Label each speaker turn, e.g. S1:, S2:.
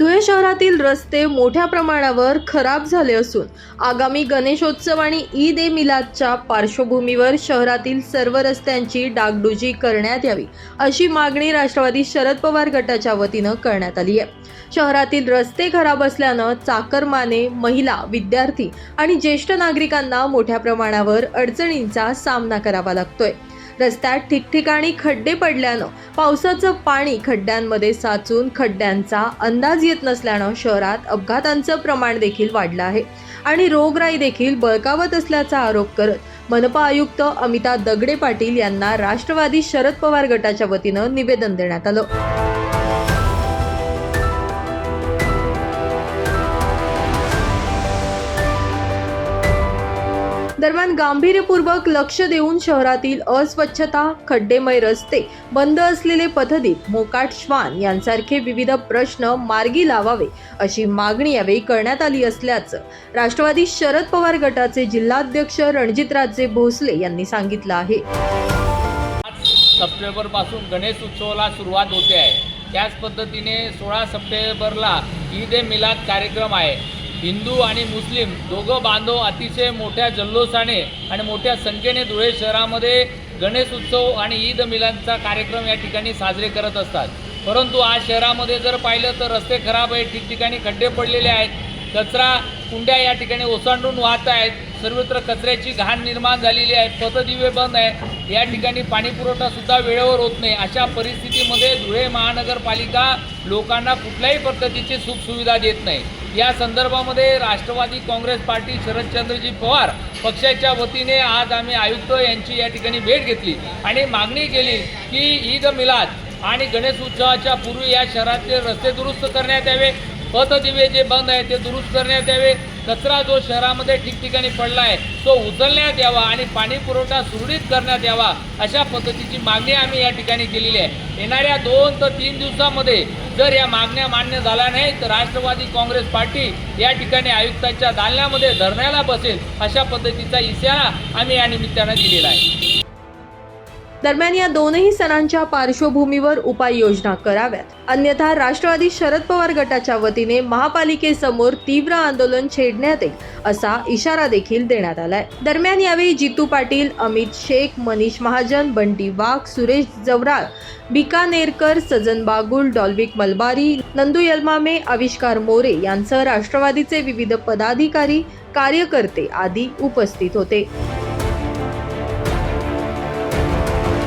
S1: रस्ते मोठ्या प्रमाणावर खराब झाले असून आगामी गणेशोत्सव आणि ईद ए मिलादच्या पार्श्वभूमीवर शहरातील सर्व रस्त्यांची डागडुजी करण्यात यावी अशी मागणी राष्ट्रवादी शरद पवार गटाच्या वतीनं करण्यात आली आहे. शहरातील रस्ते खराब असल्यानं चाकरमाने महिला विद्यार्थी आणि ज्येष्ठ नागरिकांना मोठ्या प्रमाणावर अडचणींचा सामना करावा लागतोय. रस्त्यात ठिकठिकाणी खड्डे पडल्यानं पावसाचं पाणी खड्ड्यांमध्ये साचून खड्ड्यांचा अंदाज येत नसल्यानं शहरात अपघातांचं प्रमाण देखील वाढलं आहे. आणि रोगराई देखील बळकावत असल्याचा आरोप करत मनपा आयुक्त अमिता दगडे पाटील यांना राष्ट्रवादी शरद पवार गटाच्या वतीनं निवेदन देण्यात आलं. दरम्यान गांभीर्यपूर्वक लक्ष देऊन शहरातील अस्वच्छता खड्डेमय रस्ते बंद असलेले पथदीप मोकाट श्वान यांसारखे विविध प्रश्न मार्गी लावावे अशी मागणी यावेळी करण्यात आली असल्याचं राष्ट्रवादी शरद पवार गटाचे जिल्हाध्यक्ष रणजितराजे भोसले यांनी सांगितलं आहे.
S2: सप्टेंबरपासून गणेश उत्सवाला सुरुवात होते आहे. त्याच पद्धतीने सोळा सप्टेंबरला ईद ए मिलाद कार्यक्रम आहे. हिंदू आणि मुस्लिम दोघं बांधव अतिशय मोठ्या जल्लोषाने आणि मोठ्या संख्येने धुळे शहरामध्ये गणेश उत्सव आणि ईद मिलांचा कार्यक्रम या ठिकाणी साजरे करत असतात. परंतु आज शहरामध्ये जर पाहिलं तर रस्ते खराब आहेत ठिकठिकाणी खड्डे पडलेले आहेत कचरा कुंड्या या ठिकाणी ओसांडून वाहत आहेत सर्वत्र कचऱ्याची घाण निर्माण झालेली आहे पथदिवे बंद आहे या ठिकाणी पाणीपुरवठासुद्धा सुद्धा वेळेवर होत नाही. अशा परिस्थितीमध्ये धुळे महानगरपालिका लोकांना कुठल्याही पद्धतीची सुखसुविधा देत नाही. या संदर्भामध्ये राष्ट्रवादी काँग्रेस पार्टी शरदचंद्रजी पवार पक्षाच्या वतीने आज आम्ही आयुक्त यांची या ठिकाणी भेट घेतली आणि मागणी केली की ईद मिलाद आणि गणेश उत्सवाच्या पूर्वी या शहरातले रस्ते दुरुस्त करण्यात यावे पथदिवे जे बंद आहे ते दुरुस्त करण्यात यावे. कचरा जो शहरामध्ये ठिकठिकाणी पडला आहे तो उचलण्यात यावा आणि पाणी पुरवठा सुरळीत करण्यात यावा अशा पद्धतीची मागणी आम्ही या ठिकाणी केलेली आहे. येणाऱ्या दोन ते तीन दिवसामध्ये जर या मागण्या मान्य झाल्या नाही तर राष्ट्रवादी काँग्रेस पार्टी या ठिकाणी आयुक्ताच्या दालन्यामध्ये धरण्याला बसेल अशा पद्धतीचा इशारा आम्ही या निमित्तानं दिलेला आहे.
S1: दरम्यान या दोनही सणांच्या पार्श्वभूमीवर उपाययोजना कराव्यात. अन्यथा राष्ट्रवादी शरद पवार गटाच्या वतीने महापालिकेसमोर तीव्र आंदोलन छेडण्यात येईल असा इशारा देखील देण्यात आलाय. दरम्यान यावेळी जितू पाटील अमित शेख मनीष महाजन बंटी वाघ सुरेश जवराळ बिकानेरकर सजन बागुल डॉल्विक मलबारी नंदू यलमामे आविष्कार मोरे यांसह राष्ट्रवादीचे विविध पदाधिकारी कार्यकर्ते आदी उपस्थित होते.